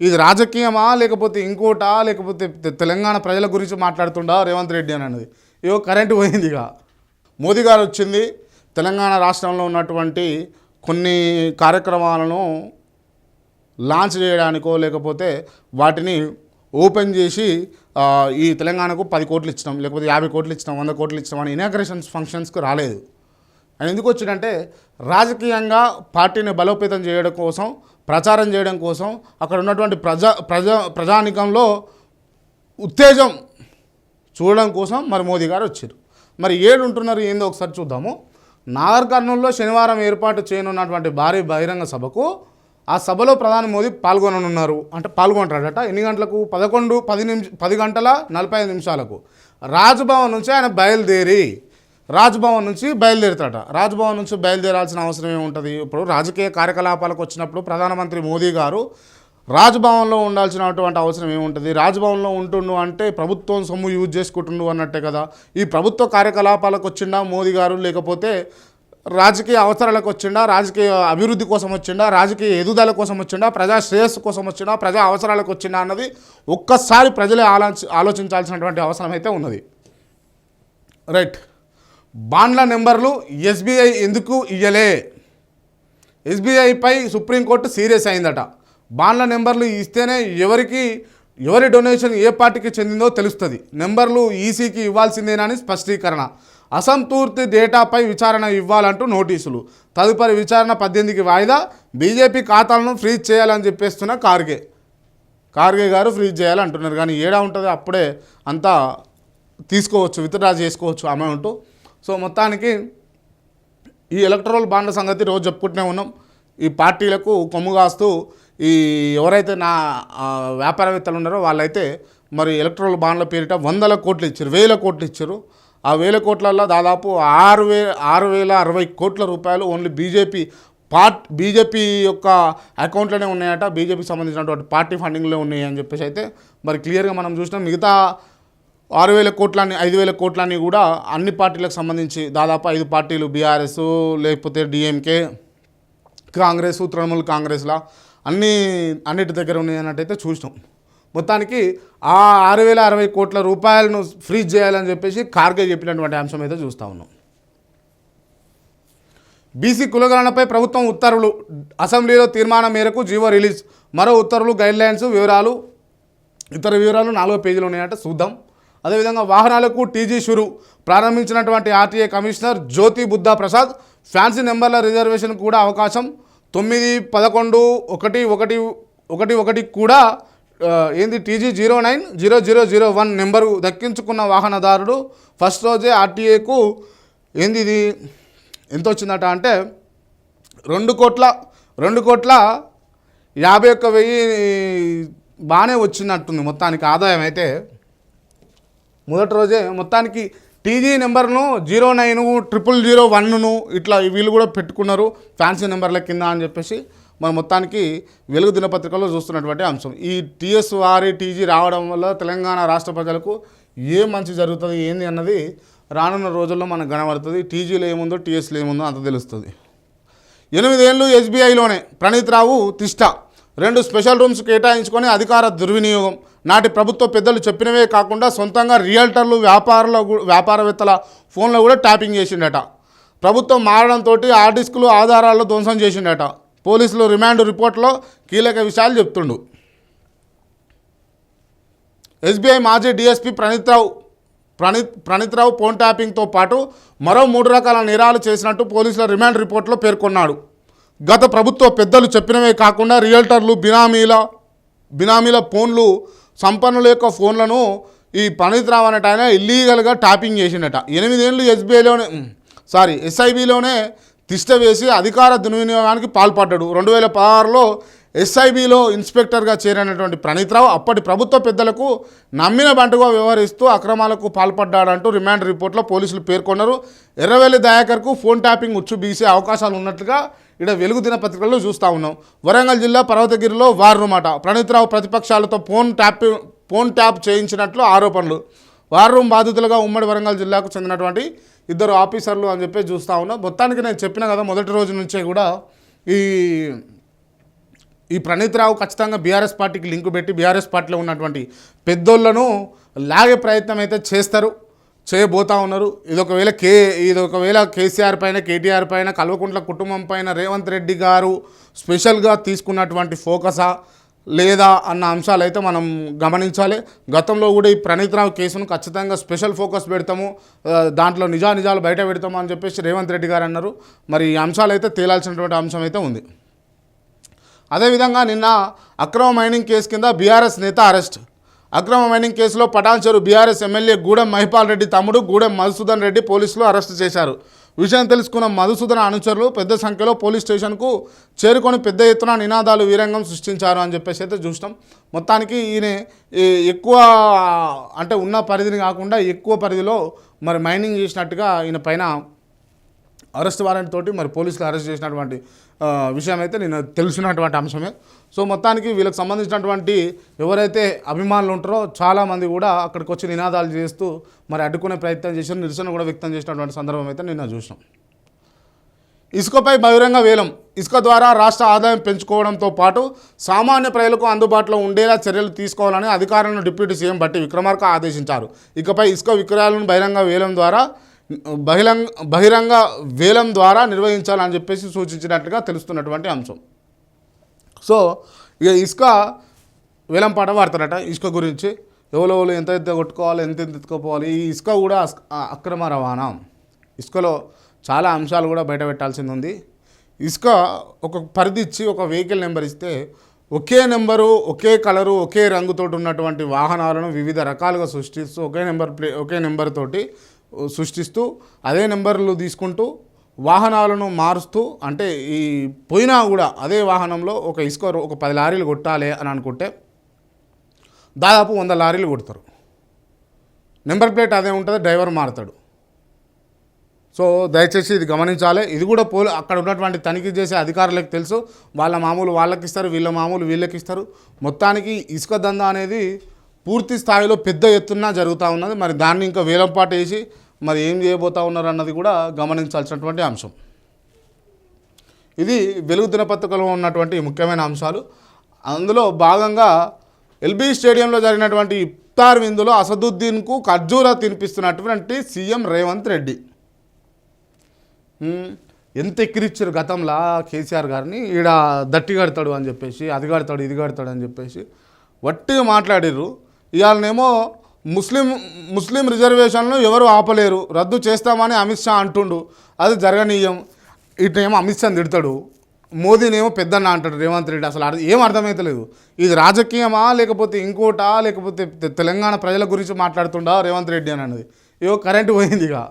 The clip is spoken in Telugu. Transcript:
ఇది రాజకీయమా లేకపోతే ఇంకోటా లేకపోతే తెలంగాణ ప్రజల గురించి మాట్లాడుతుండా రేవంత్ రెడ్డి అని అన్నది. ఏవో కరెంటు పోయింది ఇక మోదీ గారు వచ్చింది. తెలంగాణ రాష్ట్రంలో ఉన్నటువంటి కొన్ని కార్యక్రమాలను లాంచ్ చేయడానికో లేకపోతే వాటిని ఓపెన్ చేసి ఈ తెలంగాణకు పది కోట్లు ఇచ్చినాం లేకపోతే యాభై కోట్లు ఇచ్చినాం వంద కోట్లు ఇచ్చినాం అని ఇనాగ్రేషన్స్ ఫంక్షన్స్కి రాలేదు. ఆయన ఎందుకు వచ్చిందంటే రాజకీయంగా పార్టీని బలోపేతం చేయడం కోసం ప్రచారం చేయడం కోసం అక్కడ ఉన్నటువంటి ప్రజా ప్రజా ప్రజానికంలో ఉత్తేజం చూడడం కోసం మరి మోదీ గారు వచ్చారు. మరి ఏడు ఉంటున్నారు ఏందో ఒకసారి చూద్దాము. నాగర్ కర్నూలులో శనివారం ఏర్పాటు చేయనున్నటువంటి భారీ బహిరంగ సభకు ఆ సభలో ప్రధాని మోదీ పాల్గొననున్నారు. అంటే పాల్గొంటాడట. ఎన్ని గంటలకు? పదకొండు పది నిమిష పది గంటల నలభై ఐదు నిమిషాలకు. రాజ్భవన్ నుంచి ఆయన బయలుదేరి రాజ్భవన్ నుంచి బయలుదేరుతాడట. రాజ్భవన్ నుంచి బయలుదేరాల్సిన అవసరం ఏముంటుంది? ఇప్పుడు రాజకీయ కార్యకలాపాలకు వచ్చినప్పుడు ప్రధానమంత్రి మోదీ గారు రాజ్భవన్లో ఉండాల్సినటువంటి అవసరం ఏముంటుంది? రాజ్భవన్లో ఉంటుండు అంటే ప్రభుత్వం సొమ్ము యూజ్ చేసుకుంటుండు అన్నట్టే కదా. ఈ ప్రభుత్వ కార్యకలాపాలకు వచ్చిండా మోదీ గారు? లేకపోతే రాజకీయ అవసరాలకు వచ్చిండా రాజకీయ అభివృద్ధి కోసం వచ్చిండా రాజకీయ ఎదుగుదల కోసం వచ్చిండా ప్రజా శ్రేయస్సు కోసం వచ్చిండా ప్రజా అవసరాలకు వచ్చిండా అన్నది ఒక్కసారి ప్రజలే ఆలోచి ఆలోచించాల్సినటువంటి అవసరం అయితే ఉన్నది. రైట్. బాండ్ల నెంబర్లు ఎస్బీఐ ఎందుకు ఇయ్యలే? ఎస్బీఐపై సుప్రీంకోర్టు సీరియస్ అయిందట. బాండ్ల నెంబర్లు ఇస్తేనే ఎవరికి ఎవరి డొనేషన్ ఏ పార్టీకి చెందిందో తెలుస్తుంది. నెంబర్లు ఈసీకి ఇవ్వాల్సిందేనని స్పష్టీకరణ. అసంతూర్తి డేటాపై విచారణ ఇవ్వాలంటూ నోటీసులు. తదుపరి విచారణ పద్దెనిమిదికి వాయిదా. బీజేపీ ఖాతాలను ఫ్రీజ్ చేయాలని చెప్పేస్తున్న కార్గే కార్గే గారు ఫ్రీజ్ చేయాలంటున్నారు కానీ ఏడా ఉంటుంది అప్పుడే అంతా తీసుకోవచ్చు విత్డ్రా చేసుకోవచ్చు అమౌంట్. సో మొత్తానికి ఈ ఎలక్ట్రల్ బాండ్ల సంగతి రోజు చెప్పుకుంటూనే ఉన్నాం. ఈ పార్టీలకు కొమ్ము కాస్తూ ఈ ఎవరైతే నా వ్యాపారవేత్తలు ఉన్నారో వాళ్ళైతే మరి ఎలక్ట్రల్ బాండ్ల పేరిట వందల కోట్లు ఇచ్చారు వేల కోట్లు ఇచ్చారు. ఆ వేల కోట్లలో దాదాపు ఆరు వే ఆరు వేల అరవై కోట్ల రూపాయలు ఓన్లీ బీజేపీ పార్ట్ బీజేపీ యొక్క అకౌంట్లోనే ఉన్నాయట. బీజేపీకి సంబంధించినటువంటి పార్టీ ఫండింగ్లో ఉన్నాయి అని చెప్పేసి అయితే మరి క్లియర్గా మనం చూసినాం. మిగతా ఆరు వేల కోట్లని ఐదు వేల కోట్లని కూడా అన్ని పార్టీలకు సంబంధించి దాదాపు ఐదు పార్టీలు బీఆర్ఎస్ లేకపోతే డిఎంకే కాంగ్రెస్ తృణమూల్ కాంగ్రెస్లా అన్ని అన్నిటి దగ్గర ఉన్నాయన్నట్టయితే చూసినాం. మొత్తానికి ఆ ఆరు వేల అరవై కోట్ల రూపాయలను ఫ్రీజ్ చేయాలని చెప్పేసి ఖార్గే చెప్పినటువంటి అంశం అయితే చూస్తూ ఉన్నాం. బీసీ కులగణనపై ప్రభుత్వం ఉత్తర్వులు అసెంబ్లీలో తీర్మానం మేరకు జీవో రిలీజ్ మరో ఉత్తర్వులు గైడ్లైన్స్ వివరాలు ఇతర వివరాలు నాలుగో పేజీలో ఉన్నాయంటే చూద్దాం. అదేవిధంగా వాహనాలకు టీజీ షురు. ప్రారంభించినటువంటి RTA commissioner Jyothi Buddha Prasad fancy నెంబర్ల reservation కూడా అవకాశం. తొమ్మిది పదకొండు ఒకటి ఒకటి ఒకటి ఒకటి కూడా ఏంది TG zero nine zero zero zero one number దక్కించుకున్న వాహనదారుడు ఫస్ట్ రోజే ఆర్టీఏకు ఏంది ఇది ఎంత వచ్చిందట అంటే రెండు కోట్ల రెండు కోట్ల యాభై ఒక్క వెయ్యి బాగానే వచ్చినట్టుంది మొత్తానికి ఆదాయం అయితే. మొదటి రోజే మొత్తానికి టీజీ నెంబర్ను జీరో నైన్ ట్రిపుల్ జీరో వన్ను ఇట్లా వీళ్ళు కూడా పెట్టుకున్నారు. ఫ్యాన్సీ నెంబర్ల కింద అని చెప్పేసి మన మొత్తానికి వెలుగు దినపత్రికలో చూస్తున్నటువంటి అంశం. ఈ టీఎస్ వారి టీజీ రావడం వల్ల తెలంగాణ రాష్ట్ర ప్రజలకు ఏ మంచి జరుగుతుంది ఏంది అన్నది రానున్న రోజుల్లో మనకు కనబడుతుంది. టీజీలో ఏముందో టీఎస్లో ఏముందో అంత తెలుస్తుంది. ఎనిమిదేళ్ళు ఎస్బీఐలోనే ప్రణీత్ రావు తిష్ట రెండు స్పెషల్ రూమ్స్ కేటాయించుకొని అధికార దుర్వినియోగం. నాటి ప్రభుత్వ పెద్దలు చెప్పినవే కాకుండా సొంతంగా రియల్టర్లు వ్యాపారుల వ్యాపారవేత్తల ఫోన్లో కూడా ట్యాపింగ్ చేసిండట. ప్రభుత్వం మారడంతో ఆ డిస్కులు ఆధారాల్లో ధ్వంసం చేసిండట. పోలీసులు రిమాండ్ రిపోర్ట్లో కీలక విషయాలు చెప్తుండు. ఎస్బీఐ మాజీ డీఎస్పీ ప్రణీత్రావు ప్రణీత్ ప్రణీత్ రావు ఫోన్ ట్యాపింగ్తో పాటు మరో మూడు రకాల నేరాలు చేసినట్టు పోలీసుల రిమాండ్ రిపోర్ట్లో పేర్కొన్నాడు. గత ప్రభుత్వ పెద్దలు చెప్పినవే కాకుండా రియల్టర్లు బినామీల బినామీల ఫోన్లు సంపన్నుల యొక్క ఫోన్లను ఈ ప్రణీత్ రావు అనేట ఆయన ఇల్లీగల్గా ట్యాపింగ్ చేసిండట. ఎనిమిదేళ్ళు ఎస్బీఐలోనే సారీ ఎస్ఐబిలోనే తిష్ట వేసి అధికార దుర్వినియోగానికి పాల్పడ్డాడు. రెండు వేల పదహారులో ఎస్ఐబిలో ఇన్స్పెక్టర్గా చేరినటువంటి ప్రణీత్ రావు అప్పటి ప్రభుత్వ పెద్దలకు నమ్మిన బంటుగా వ్యవహరిస్తూ అక్రమాలకు పాల్పడ్డాడంటూ రిమాండ్ రిపోర్ట్లో పోలీసులు పేర్కొన్నారు. ఎర్రవెల్లి దయాకర్కు ఫోన్ ట్యాపింగ్ ఉచ్చు బీసే అవకాశాలు ఉన్నట్లుగా ఇక్కడ వెలుగు దినపత్రికల్లో చూస్తూ ఉన్నాం. వరంగల్ జిల్లా పర్వతగిరిలో వార్ ప్రణీత్రావు ప్రతిపక్షాలతో ఫోన్ ట్యాప్ ఫోన్ ట్యాప్ చేయించినట్లు ఆరోపణలు. వార్ రూమ్ బాధితులుగా ఉమ్మడి వరంగల్ జిల్లాకు చెందినటువంటి ఇద్దరు ఆఫీసర్లు అని చెప్పి చూస్తూ ఉన్నాం. మొత్తానికి నేను చెప్పిన కదా మొదటి రోజు నుంచే కూడా ఈ ఈ ప్రణీత్ రావు ఖచ్చితంగా బీఆర్ఎస్ పార్టీకి లింకు పెట్టి బీఆర్ఎస్ పార్టీలో ఉన్నటువంటి పెద్దోళ్ళను లాగే ప్రయత్నం అయితే చేస్తారు చేయబోతా ఉన్నారు. ఇది ఒకవేళ కే ఇది ఒకవేళ కేసీఆర్ పైన కేటీఆర్ పైన కల్వకుంట్ల కుటుంబం పైన రేవంత్ రెడ్డి గారు స్పెషల్గా తీసుకున్నటువంటి ఫోకసా లేదా అన్న అంశాలు అయితే మనం గమనించాలి. గతంలో కూడా ఈ ప్రణీత్ రావు కేసును ఖచ్చితంగా స్పెషల్ ఫోకస్ పెడతాము. దాంట్లో నిజా నిజాలు బయట పెడతాము అని చెప్పేసి రేవంత్ రెడ్డి గారు అన్నారు. మరి ఈ అంశాలు అయితే తేలాల్సినటువంటి అంశం అయితే ఉంది. అదేవిధంగా నిన్న అక్రమ మైనింగ్ కేసు కింద బీఆర్ఎస్ నేత అరెస్ట్. అక్రమ మైనింగ్ కేసులో పటాన్చెరు బీఆర్ఎస్ ఎమ్మెల్యే గూడెం మహిపాల్ రెడ్డి తమ్ముడు గూడెం మధుసూదన్ రెడ్డి పోలీసులు అరెస్ట్ చేశారు. విషయం తెలుసుకున్న మధుసూదన అనుచరులు పెద్ద సంఖ్యలో పోలీస్ స్టేషన్కు చేరుకొని పెద్ద ఎత్తున నినాదాలు వీరంగం సృష్టించారు అని చెప్పేసి అయితే చూసినాం. మొత్తానికి ఈయన ఎక్కువ అంటే ఉన్న పరిధిని కాకుండా ఎక్కువ పరిధిలో మరి మైనింగ్ చేసినట్టుగా ఈయన పైన అరెస్ట్ వారెంట్ తోటి మరి పోలీసులు అరెస్ట్ చేసినటువంటి విషయం అయితే నేను తెలిసినటువంటి అంశమే. సో మొత్తానికి వీళ్ళకి సంబంధించినటువంటి ఎవరైతే అభిమానులు ఉంటారో చాలామంది కూడా అక్కడికి వచ్చి నినాదాలు చేస్తూ మరి అడ్డుకునే ప్రయత్నం చేసి నిరసన కూడా వ్యక్తం చేసినటువంటి సందర్భం అయితే నిన్న చూసినాం. ఇసుకపై బహిరంగ వేలం ఇసుక ద్వారా రాష్ట్ర ఆదాయం పెంచుకోవడంతో పాటు సామాన్య ప్రజలకు అందుబాటులో ఉండేలా చర్యలు తీసుకోవాలని అధికారులను డిప్యూటీ సీఎం బట్టి విక్రమార్క ఆదేశించారు. ఇకపై ఇసుక విక్రయాలను బహిరంగ వేలం ద్వారా బహిరంగ బహిరంగ వేలం ద్వారా నిర్వహించాలని చెప్పేసి సూచించినట్లుగా తెలుస్తున్నటువంటి అంశం. సో ఇక ఇసుక వేలం పాట వాడతారట ఇసుక గురించి. ఎవరెవరు ఎంత ఎంత కొట్టుకోవాలి ఎంత ఎంత ఎత్తుకోపోవాలి ఈ ఇసుక కూడా అక్రమ రవాణా. ఇసుకలో చాలా అంశాలు కూడా బయట పెట్టాల్సింది ఉంది. ఇసుక ఒక పరిధి ఇచ్చి ఒక వెహికల్ నెంబర్ ఇస్తే ఒకే నెంబరు ఒకే కలరు ఒకే రంగుతోటి ఉన్నటువంటి వాహనాలను వివిధ రకాలుగా సృష్టిస్తూ ఒకే నెంబర్ ప్లే ఒకే నెంబర్ తోటి సృష్టిస్తూ అదే నెంబర్లు తీసుకుంటూ వాహనాలను మారుస్తూ అంటే ఈ పోయినా కూడా అదే వాహనంలో ఒక ఇసుక ఒక పది లారీలు కొట్టాలి అని అనుకుంటే దాదాపు వంద లారీలు కొడతారు. నెంబర్ ప్లేట్ అదే ఉంటుంది డ్రైవర్ మారుతాడు. సో దయచేసి ఇది గమనించాలి. ఇది కూడా పోలీ అక్కడ ఉన్నటువంటి తనిఖీ చేసే అధికారులకు తెలుసు. వాళ్ళ మామూలు వాళ్ళకి ఇస్తారు వీళ్ళ మామూలు వీళ్ళకి ఇస్తారు మొత్తానికి ఇసుక దందా అనేది పూర్తి స్థాయిలో పెద్ద ఎత్తున జరుగుతూ ఉన్నది. మరి దాన్ని ఇంకా వేలంపాటు వేసి మరి ఏం చేయబోతా ఉన్నారు అన్నది కూడా గమనించాల్సినటువంటి అంశం. ఇది వెలుగు దినపత్రికలో ఉన్నటువంటి ముఖ్యమైన అంశాలు. అందులో భాగంగా ఎల్బీ స్టేడియంలో జరిగినటువంటి ఇఫ్తార్ విందులో అసదుద్దీన్కు ఖర్జూరా తినిపిస్తున్నటువంటి సీఎం రేవంత్ రెడ్డి. ఎంత ఎక్కిరిచ్చారు గతంలో కేసీఆర్ గారిని. ఈడ దట్టి కడతాడు అని చెప్పేసి అది కడతాడు ఇది కడతాడు అని చెప్పేసి. వట్టిగా మాట్లాడిర్రు. ఇవాళనేమో ముస్లిం ముస్లిం రిజర్వేషన్లు ఎవరు ఆపలేరు. రద్దు చేస్తామని అమిత్ షా అంటుండు. అది జరగనీయం. ఇటేమో అమిత్ షా తిడతాడు. మోదీనేమో పెద్దన్న అంటాడు రేవంత్ రెడ్డి. అసలు ఏం అర్థమవుతలేదు ఇది రాజకీయమా లేకపోతే ఇంకోటా లేకపోతే తెలంగాణ ప్రజల గురించి మాట్లాడుతుండా రేవంత్ రెడ్డి అని అన్నది. ఏవో కరెంటు పోయింది ఇక